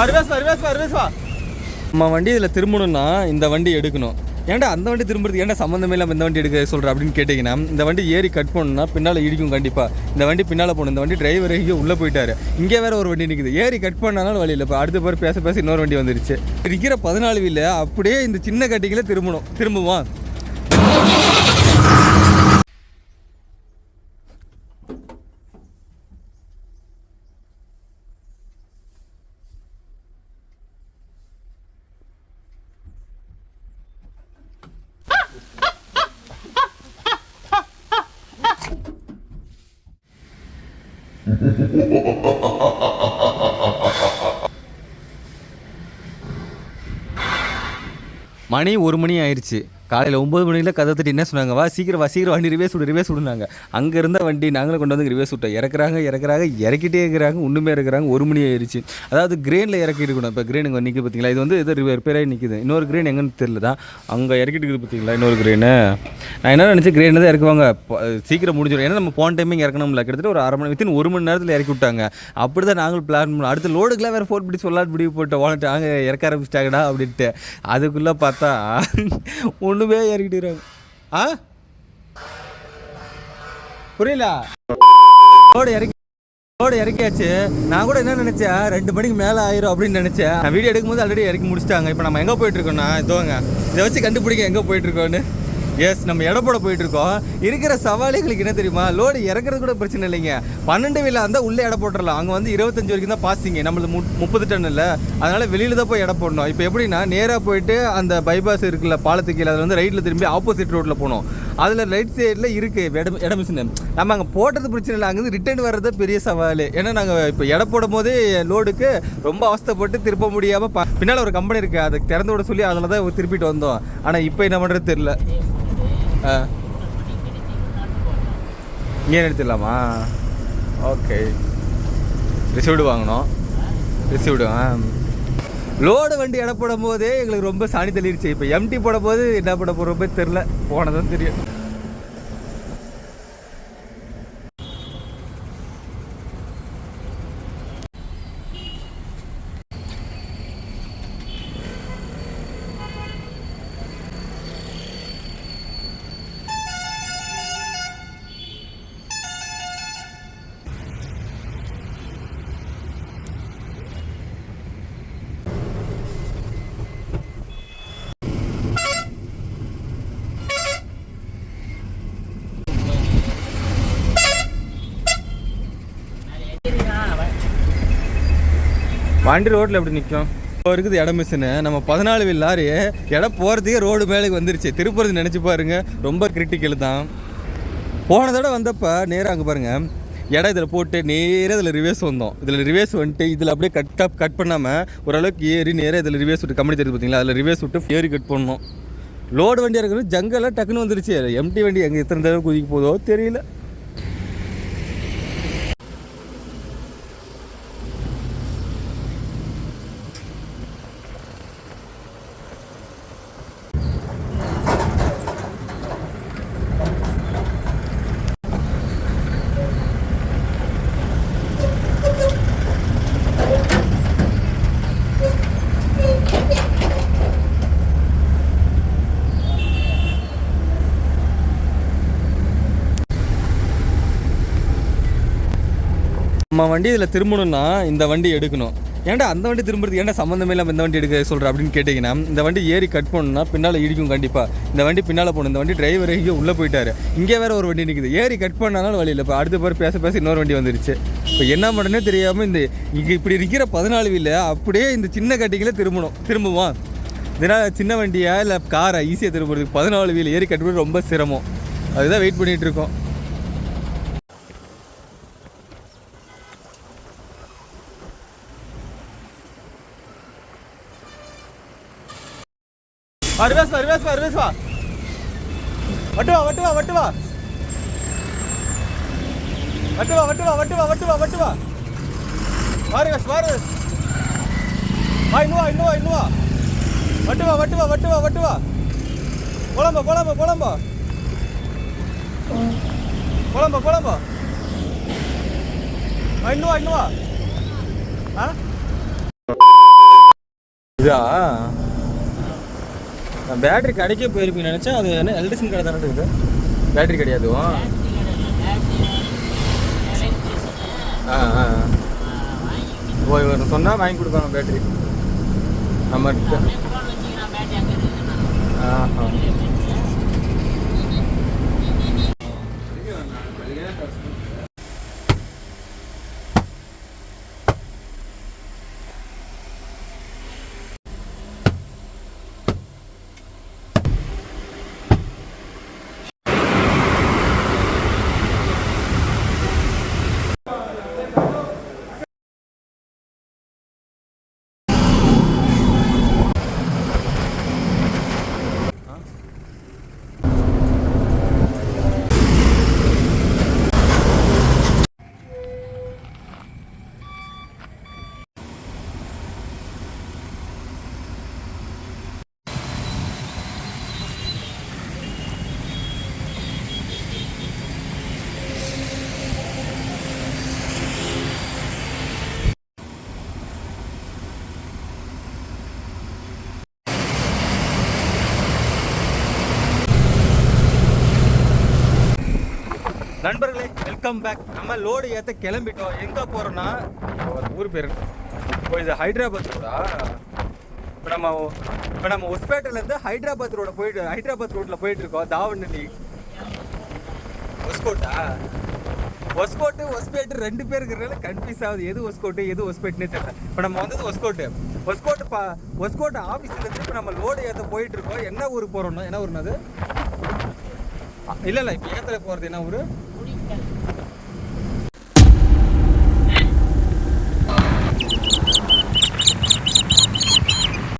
அருவேஸ் அருவேஸ் அருவேஸ் வா நம்ம வண்டி இதில் திரும்பணும்னா இந்த வண்டி எடுக்கணும். ஏன்டா அந்த வண்டி திரும்புறதுக்கு ஏன்டா சம்மந்தமே இல்லாமல் இந்த வண்டி எடுக்க சொல்கிற அப்படின்னு கேட்டிங்கன்னா இந்த வண்டி ஏறி கட் பண்ணணும்னா பின்னால் இடிக்கும் கண்டிப்பாக இந்த வண்டி பின்னால் போகணும். இந்த வண்டி டிரைவர் இங்கே உள்ளே போயிட்டாரு. இங்கே வேறு ஒரு வண்டி நிற்குது ஏறி கட் பண்ணாலும் வழி இல்லை. இப்போ அடுத்த பேர் பேச பேச இன்னொரு வண்டி வந்துருச்சு. இருக்கிற பதினாலு வீல அப்படியே இந்த சின்ன கட்டிக்கில் திரும்பணும். திரும்புவான் மணி ஒரு மணி ஆயிடுச்சு காலையில் ஒம்பது மணியில் கதை தட்டி என்ன சொன்னாங்க? வா சீக்கிரம் வா சீக்கிரம் வண்டி ரிவேஸ் விடு ரிவேஸ் விடுனாங்க அங்கே இருந்த வண்டி நாங்களும் கொண்டு வந்து ரிவேஸ் விட்டோம். இறக்குறாங்க இறக்குறாங்க இறக்கிட்டே இருக்கிறாங்க ஒன்றுமே இருக்கிறாங்க ஒரு மணி ஆயிடுச்சு. அதாவது கிரேனில் இறக்கி இருக்கணும். இப்போ கிரேன் இங்கே நிற்க பார்த்தீங்களா இது வந்து இது ரிப்பேர் நிற்கிது நிற்குது இன்னொரு கிரேன் எங்கன்னு தெரியல தான் அங்கே இறக்கிட்டு இருக்குது பார்த்தீங்களா இன்னொரு கிரேனு நான் என்ன நினச்சி கிரேன் தான் இறக்குவாங்க. சீக்கிரம் முடிஞ்சிடும். ஏன்னா நம்ம போன டைமிங் இறக்கணும்ல. கிட்டத்தட்ட ஒரு அரை மணி வித்தின் ஒரு மணி நேரத்தில் இறக்கி விட்டாங்க. அப்படி தான் நாங்களும் பிளான் பண்ணோம். அடுத்த லோடுக்குலாம் வேறு ஃபோன் பிடிச்சி சொல்லாது முடிவு போட்டோம். வாங்கிட்டு அங்கே இறக்க ஆரம்பிச்சிட்டாங்கடா அப்படின்ட்டு. அதுக்குள்ளே பார்த்தா ஒன்று ஒன்றுமே இறக்கிட்டுறாங்க ஆ? புரியல? ரோடு இறக்கி ரோடு இறக்கியாச்சு. நான் கூட என்ன நினைச்சேன் ரெண்டு மணிக்கு மேலே ஆயிரும் அப்படின்னு நினைச்சேன். நான் வீடியோ எடுக்கும்போது ஆல்ரெடி இறக்கி முடிச்சிட்டாங்க. இப்போ நம்ம எங்கே போயிட்டு இருக்கோம்னா இதை வச்சு கண்டுபிடிக்க எங்கே போயிட்டு இருக்கோன்னு எஸ் நம்ம எடை போட போயிட்டு இருக்கோம் இருக்கிற சவாலிகளுக்கு என்ன தெரியுமா? லோடு இறக்குறது கூட பிரச்சனை இல்லைங்க. பன்னெண்டு வீலாக இருந்தால் உள்ளே எடை போட்டுடலாம் அங்கே வந்து இருபத்தஞ்சு வரைக்கும் தான் பாசிங்க நம்மளது மு முப்பது டன் இல்லை. அதனால் வெளியில் தான் போய் எடை போடணும். இப்போ எப்படின்னா நேராக போயிட்டு அந்த பைபாஸ் இருக்குல்ல பாலத்துக்கு அதில் வந்து ரைட்டில் திரும்பி ஆப்போசிட் ரோட்டில் போகணும். அதில் ரைட் சைடில் இருக்குது இடம் இட நம்ம அங்கே போட்டது பிரச்சனை இல்லை. அங்கேருந்து ரிட்டர்ன் வர்றது பெரிய சவால். ஏன்னா நாங்கள் இப்போ எடை போடும் போதே லோடுக்கு ரொம்ப அவஸ்தைப்பட்டு திருப்ப முடியாமல் பின்னால் ஒரு கம்பெனி இருக்குது அதை திறந்து விட சொல்லி அதில் தான் திருப்பிட்டு வந்தோம். ஆனால் இப்போ என்ன பண்ணுறது தெரில இங்கே நிறுத்திடலாமா? ஓகே. ரிசீவ்டு வாங்கணும். ரிசீவ்டு ஆ. லோடு வண்டி எடை போடும் போதே எங்களுக்கு ரொம்ப சாணி தள்ளிடுச்சு இப்போ எம்டி போடும் போது என்ன போட போகிறோம் தெரில போனதும் தெரியும். வண்டி ரோட்டில் எப்படி நிற்கும் இப்போ இருக்குது இடம் மிஷினு நம்ம பதினாலு வீல் லாரி இடம் போகிறதுக்கே ரோடு மேலே வந்துருச்சு. திருப்பதி நினச்சி பாருங்க. ரொம்ப கிரிட்டிக்கல் தான். போன தடவை வந்தப்போ நேராக அங்கே பாருங்கள் இடம் இதில் போட்டு நேராக இதில் ரிவேஸ் வந்தோம். இதில் ரிவேஸ் வந்துட்டு இதில் அப்படியே கட் கட் பண்ணாமல் ஓரளவுக்கு ஏறி நேராக இதில் ரிவேஸ் விட்டு கம்பெனி தெரியுது பார்த்தீங்களா அதில் ரிவேஸ் விட்டு ஏறி கட் பண்ணோம். லோடு வண்டியாக இருக்கிறது ஜங்கலாக டக்குன்னு வந்துருச்சு. எம்டி வண்டி எங்கே எத்தனை தடவை குதிக்க போதோ தெரியல. நம்ம வண்டி இதில் திரும்பணும்னா இந்த வண்டி எடுக்கணும். ஏன்டா அந்த வண்டி திரும்புறதுக்கு ஏன்டா சம்மந்தமே இல்லாமல் இந்த வண்டி எடுக்க சொல்கிற அப்படின்னு கேட்டிங்கன்னா இந்த வண்டி ஏறி கட் பண்ணணும்னா பின்னால் இடிக்கும் கண்டிப்பாக இந்த வண்டி பின்னால் போகணும். இந்த வண்டி டிரைவர் இங்கே உள்ளே போயிட்டாரு. இங்கே வேற ஒரு வண்டி நிற்குது ஏறி கட் பண்ணாலும் வழி இல்லை. இப்போ அடுத்த பேர் பேச பேச இன்னொரு வண்டி வந்துருச்சு. இப்போ என்ன பண்ணுறேனே தெரியாமல் இந்த இங்கே இப்படி இருக்கிற பதினாலு வீல அப்படியே இந்த சின்ன கட்டிக்கில் திரும்பணும். திரும்புவான். இதனால் சின்ன வண்டியாக இல்லை காரை ஈஸியாக திரும்புறதுக்கு பதினாலு வீல் ஏறி கட்டுறது ரொம்ப சிரமம். அதுதான் வெயிட் பண்ணிகிட்ருக்கோம் இருக்கோம் அருவேஸ் அருவேஸ் அருவேஸ் வா வட்டு வா வட்டு வா வட்டு வா. வட்டு வா வட்டு வா வட்டு வா வட்டு வா வட்டு வா. வாருவேஸ் வாருவேஸ் வா இன்னுவா இன்னுவா இன்னுவா வட்டு வா வட்டு வா வட்டு வா வட்டு வா. குழம்பு குழம்பு குழம்பு குழம்பு குழம்பு இன்னுவா இன்னுவா ஆ? இதா? பேட்டரி கடைக்கே போயிருப்பீங்க நினச்சா அது என்ன எலக்ட்ரிஷன் கடை தானே இருக்குது பேட்டரி கிடையாது ஆ ஆ ஓ இவர் சொன்னால் வாங்கி கொடுப்பாங்க பேட்டரி. நம்ம ஆஹா. நண்பர்களே வெல்கம் பேக் நம்ம லோடு ஏற்ற கிளம்பிட்டோம். எங்கே போகிறோன்னா ஊர் பேர். இப்போ இது ஹைதராபாத் ரோடா இப்போ நம்ம இப்போ நம்ம ஒஸ்பேட்டிலேருந்து ஹைதராபாத் ரோட போயிட்டு ஹைதராபாத் ரோட்டில் போயிட்டு இருக்கோம். தாவணி. ஒஸ்கோட்டா ஒஸ்கோட்டு ஒஸ்பேட்டு ரெண்டு பேர் இருக்கிறனால கன்ஃபியூஸ் ஆகுது. எது ஒஸ்கோட்டு எது ஒஸ்பேட்னே தெரியல. இப்போ நம்ம வந்தது ஒஸ்கோட்டு ஒஸ்கோட்டு பா ஒஸ்கோட்டு ஆஃபீஸ்லேருந்து இப்போ நம்ம லோடு ஏற்ற போயிட்டு இருக்கோம். என்ன ஊருக்கு போகிறோம்னா என்ன ஊருனா அது? இல்லை இல்லை இப்போ ஏற்ற போகிறது என்ன ஊர்? Yeah.